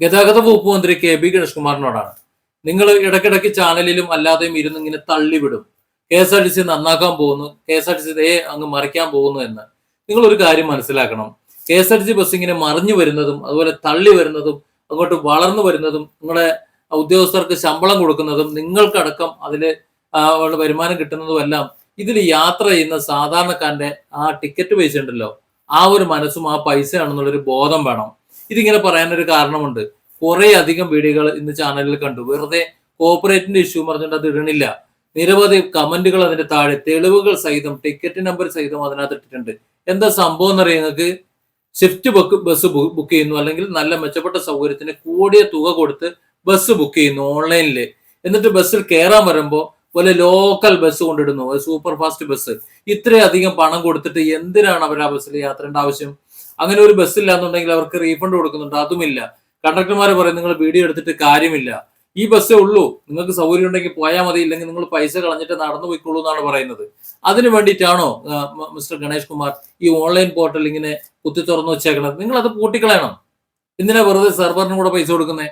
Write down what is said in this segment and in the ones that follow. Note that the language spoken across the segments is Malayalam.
ഗതാഗത വകുപ്പ് മന്ത്രി കെ ബി ഗണേഷ്കുമാറിനോടാണ്. നിങ്ങൾ ഇടയ്ക്കിടയ്ക്ക് ചാനലിലും അല്ലാതെയും ഇരുന്ന് ഇങ്ങനെ തള്ളിവിടും. K S R T C നന്നാക്കാൻ പോകുന്നു K S R T C ദേ അങ്ങ് മറിക്കാൻ പോകുന്നു എന്ന്. നിങ്ങൾ ഒരു കാര്യം മനസ്സിലാക്കണം. K S R T C bus ഇങ്ങനെ മറിഞ്ഞു വരുന്നതും അതുപോലെ തള്ളി വരുന്നതും അങ്ങോട്ട് വളർന്നു വരുന്നതും നിങ്ങളുടെ ഉദ്യോഗസ്ഥർക്ക് ശമ്പളം കൊടുക്കുന്നതും നിങ്ങൾക്കടക്കം അതിൽ വരുമാനം കിട്ടുന്നതും എല്ലാം ഇതിൽ യാത്ര ചെയ്യുന്ന സാധാരണക്കാരന്റെ ആ ടിക്കറ്റ് പൈസ ഉണ്ടല്ലോ. ആ ഒരു മനസ്സും ആ പൈസയാണെന്നുള്ളൊരു ബോധം വേണം. ഇതിങ്ങനെ പറയാനൊരു കാരണമുണ്ട്. കുറെ അധികം വീഡിയോകൾ ഇന്ന് ചാനലിൽ കണ്ടു. വെറുതെ കോപ്പറേറ്റിന്റെ ഇഷ്യൂ പറഞ്ഞിട്ട് അത് ഇടണില്ല. നിരവധി കമന്റുകൾ അതിന്റെ താഴെ തെളിവുകൾ സഹിതം ടിക്കറ്റ് നമ്പർ സഹിതം അതിനകത്ത് ഇട്ടിട്ടുണ്ട്. എന്താ സംഭവം എന്ന് പറയുന്നത് നിങ്ങൾക്ക് ഷിഫ്റ്റ് ബസ് ബുക്ക് ചെയ്യുന്നു. അല്ലെങ്കിൽ നല്ല മെച്ചപ്പെട്ട സൗകര്യത്തിന് കൂടിയ തുക കൊടുത്ത് ബസ് ബുക്ക് ചെയ്യുന്നു ഓൺലൈനിൽ എന്നിട്ട് ബസ്സിൽ കയറാൻ വരുമ്പോൾ പോലെ ലോക്കൽ ബസ് കൊണ്ടിടുന്നു ഒരു സൂപ്പർ ഫാസ്റ്റ് ബസ് ഇത്രയധികം പണം കൊടുത്തിട്ട് എന്തിനാണ് അവർ ആ ബസ്സിൽ യാത്രേണ്ട ആവശ്യം? അങ്ങനെ ഒരു ബസ് ഇല്ലാന്നുണ്ടെങ്കിൽ അവർക്ക് റീഫണ്ട് കൊടുക്കുന്നുണ്ട് അതുമില്ല. കണ്ടക്ടർമാർ പറയും നിങ്ങൾ വീഡിയോ എടുത്തിട്ട് കാര്യമില്ല. ഈ ബസ്സേ ഉള്ളൂ. നിങ്ങൾക്ക് സൗകര്യം ഉണ്ടെങ്കിൽ പോയാൽ മതി ഇല്ലെങ്കിൽ നിങ്ങൾ പൈസ കളഞ്ഞിട്ട് നടന്നു പോയിക്കോളൂ എന്നാണ് പറയുന്നത്. അതിനു വേണ്ടിയിട്ടാണോ മിസ്റ്റർ ഗണേഷ് കുമാർ ഈ ഓൺലൈൻ പോർട്ടൽ ഇങ്ങനെ കുത്തി തുറന്നു വെച്ചേക്കണത്? നിങ്ങൾ അത് പൂട്ടിക്കളയണം. എന്തിനാ വെറുതെ സെർവറിനും കൂടെ പൈസ കൊടുക്കുന്നേ?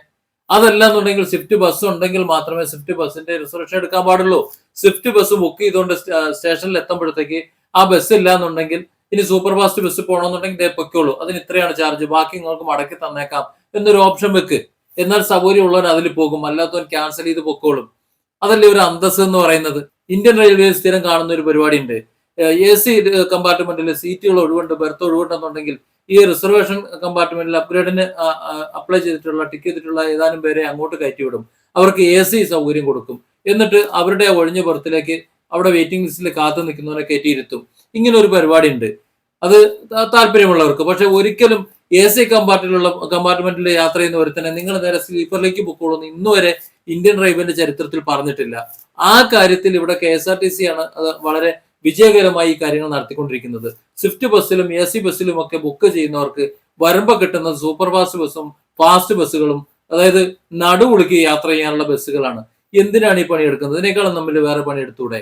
അതല്ല എന്നുണ്ടെങ്കിൽ സ്വിഫ്റ്റ് ബസ് ഉണ്ടെങ്കിൽ മാത്രമേ സ്വിഫ്റ്റ് ബസ്സിന്റെ റിസർവേഷൻ എടുക്കാൻ പാടുള്ളൂ. സ്വിഫ്റ്റ് ബസ് ബുക്ക് ചെയ്തുകൊണ്ട് സ്റ്റ- സ്റ്റേഷനിൽ എത്തുമ്പോഴത്തേക്ക് ആ ബസ് ഇല്ല എന്നുണ്ടെങ്കിൽ ഇനി സൂപ്പർ ഫാസ്റ്റ് ബസ് പോകണമെന്നുണ്ടെങ്കിൽ ദേ പൊയ്ക്കോളൂ. അതിന് ഇത്രയാണ് ചാർജ് ബാക്കി നിങ്ങൾക്ക് മടക്കി തന്നേക്കാം. എന്നൊരു ഓപ്ഷൻ വെക്ക്. എന്നാൽ സൗകര്യമുള്ളവൻ അതിൽ പോകും. അല്ലാത്തവൻ ക്യാൻസൽ ചെയ്ത് പൊക്കോളും. അതല്ലേ ഒരു അന്തസ് എന്ന് പറയുന്നത്? ഇന്ത്യൻ റെയിൽവേ സ്ഥിരം കാണുന്ന ഒരു പരിപാടി ഉണ്ട് എ സി കമ്പാർട്ട്മെന്റിൽ സീറ്റുകൾ ഒഴിവുണ്ട് ബെർത്ത് ഒഴിവുണ്ടെന്നുണ്ടെങ്കിൽ ഈ റിസർവേഷൻ കമ്പാർട്ട്മെന്റിൽ അപ്ഗ്രേഡിന് അപ്ലൈ ചെയ്തിട്ടുള്ള ടിക്ക് ചെയ്തിട്ടുള്ള ഏതാനും പേരെ അങ്ങോട്ട് കയറ്റിവിടും. അവർക്ക് എ സി സൗകര്യം കൊടുക്കും. എന്നിട്ട് അവരുടെ ഒഴിഞ്ഞ പുറത്തിലേക്ക് അവിടെ വെയിറ്റിംഗ് ലിസ്റ്റിൽ കാത്തു നിൽക്കുന്നവരെ കയറ്റിയിരുത്തും ഇങ്ങനെ ഒരു പരിപാടി ഉണ്ട്. അത് താല്പര്യമുള്ളവർക്ക്. പക്ഷെ ഒരിക്കലും എ സി കമ്പാർട്ടിലുള്ള കമ്പാർട്ട്മെന്റിൽ യാത്ര ചെയ്യുന്ന തന്നെ നിങ്ങൾ നേരെ സ്ലീപ്പറിലേക്ക് പൊക്കോളൂന്ന് ഇന്നുവരെ ഇന്ത്യൻ റെയിൽവേന്റെ ചരിത്രത്തിൽ പറഞ്ഞിട്ടില്ല. ആ കാര്യത്തിൽ ഇവിടെ K S R T C ആണ് വളരെ വിജയകരമായി ഈ കാര്യങ്ങൾ നടത്തിക്കൊണ്ടിരിക്കുന്നത്. സ്വിഫ്റ്റ് ബസ്സിലും എ സി ബസ്സിലും ഒക്കെ ബുക്ക് ചെയ്യുന്നവർക്ക് വരുമ്പോൾ കിട്ടുന്ന സൂപ്പർ ഫാസ്റ്റ് ബസ്സും ഫാസ്റ്റ് ബസ്സുകളും അതായത് നടുവുളുക്കി യാത്ര ചെയ്യാനുള്ള ബസ്സുകളാണ്. എന്തിനാണ് ഈ പണിയെടുക്കുന്നത്? ഇതിനേക്കാളും നമ്മൾ വേറെ പണിയെടുത്തൂടെ?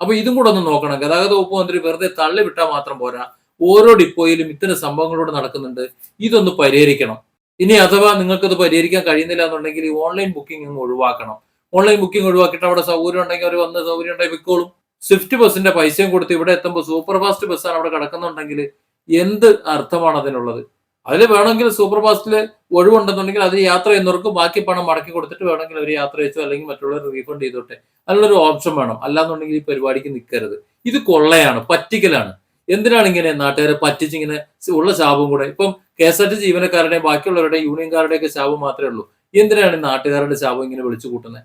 അപ്പൊ ഇതും കൂടെ ഒന്ന് നോക്കണം. ഗതാഗത വകുപ്പ് മന്ത്രി വെറുതെ തള്ളി വിട്ടാൽ മാത്രം പോരാ. ഓരോ ഡിപ്പോയിലും ഇത്തരം സംഭവങ്ങളോട് നടക്കുന്നുണ്ട്. ഇതൊന്ന് പരിഹരിക്കണം. ഇനി അഥവാ നിങ്ങൾക്കത് പരിഹരിക്കാൻ കഴിയുന്നില്ല എന്നുണ്ടെങ്കിൽ ഓൺലൈൻ ബുക്കിംഗ് ഒഴിവാക്കണം. ഓൺലൈൻ ബുക്കിംഗ് ഒഴിവാക്കിയിട്ട് അവിടെ സൗകര്യം ഉണ്ടെങ്കിൽ അവർ വന്ന് സൗകര്യം ഉണ്ടെങ്കിൽ വിൽക്കോളും. സ്വിഫ്റ്റ് ബസ്സിന്റെ പൈസയും കൊടുത്ത് ഇവിടെ എത്തുമ്പോൾ സൂപ്പർ ഫാസ്റ്റ് ബസ്സാണ് അവിടെ കിടക്കുന്നുണ്ടെങ്കിൽ എന്ത് അർത്ഥമാണ് അതിനുള്ളത്? അതിൽ വേണമെങ്കിൽ സൂപ്പർ ഫാസ്റ്റിൽ ഒഴിവുണ്ടെന്നുണ്ടെങ്കിൽ അത് യാത്ര ചെയ്യുന്നവർക്ക് ബാക്കി പണം മടക്കി കൊടുത്തിട്ട് വേണമെങ്കിൽ അവർ യാത്ര അയച്ചോ അല്ലെങ്കിൽ മറ്റുള്ളവർ റീഫണ്ട് ചെയ്തോട്ടെ. അതിനുള്ളൊരു ഓപ്ഷൻ വേണം. അല്ലാന്നുണ്ടെങ്കിൽ ഈ പരിപാടിക്ക് നിൽക്കരുത് ഇത് കൊള്ളയാണ് പറ്റിക്കലാണ്. എന്തിനാണ് ഇങ്ങനെ നാട്ടുകാരെ പറ്റിച്ചിങ്ങനെ ഉള്ള ശാപം കൂടെ? ഇപ്പം കെ എസ് ആർ ടി ജീവനക്കാരുടെയും ബാക്കിയുള്ളവരുടെ യൂണിയൻകാരുടെയൊക്കെ ശാപം മാത്രമേ ഉള്ളൂ. എന്തിനാണ് നാട്ടുകാരുടെ ശാപം ഇങ്ങനെ വിളിച്ചു കൂട്ടുന്നത്.